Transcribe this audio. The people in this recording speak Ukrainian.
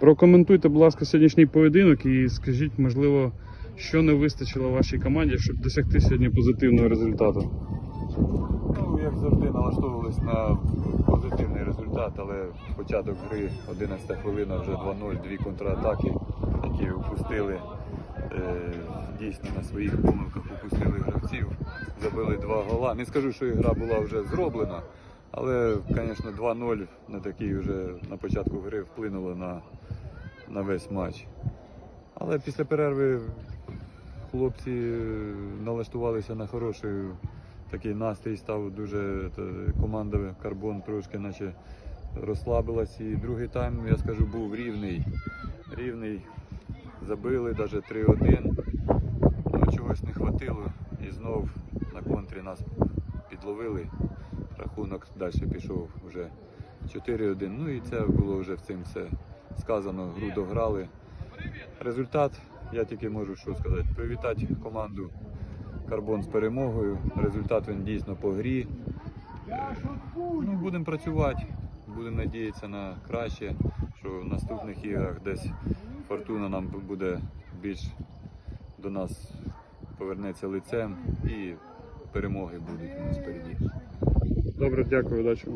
Прокоментуйте, будь ласка, сьогоднішній поєдинок і скажіть, можливо, що не вистачило вашій команді, щоб досягти сьогодні позитивного результату. Ну, як завжди, налаштовувались на позитивний результат, але початок гри, 11 хвилина, вже 2-0, дві контратаки, які упустили. Е, дійсно на своїх помилках упустили гравців, забили два гола. Не скажу, що гра була вже зроблена, але, звісно, 2-0 на такий вже на початку гри вплинуло на, на весь матч. Але після перерви хлопці е, налаштувалися на хороший такий настрій став дуже команда Карбон трошки наче розслабилась. І другий тайм, я скажу, був рівний. Рівний. Забили навіть 3-1. Ну, чогось не хватило. І знов на контрі нас підловили. Рахунок далі пішов вже 4-1. Ну і це було вже в цим все сказано. Гру дограли. Результат, я тільки можу що сказати, привітати команду Карбон з перемогою. Результат він дійсно по грі. Е, Ну, будемо працювати, будемо надіятися на краще, що в наступних іграх десь фортуна нам буде більш до нас повернеться лицем і перемоги будуть у нас впереді. Добре, дякую, удачі.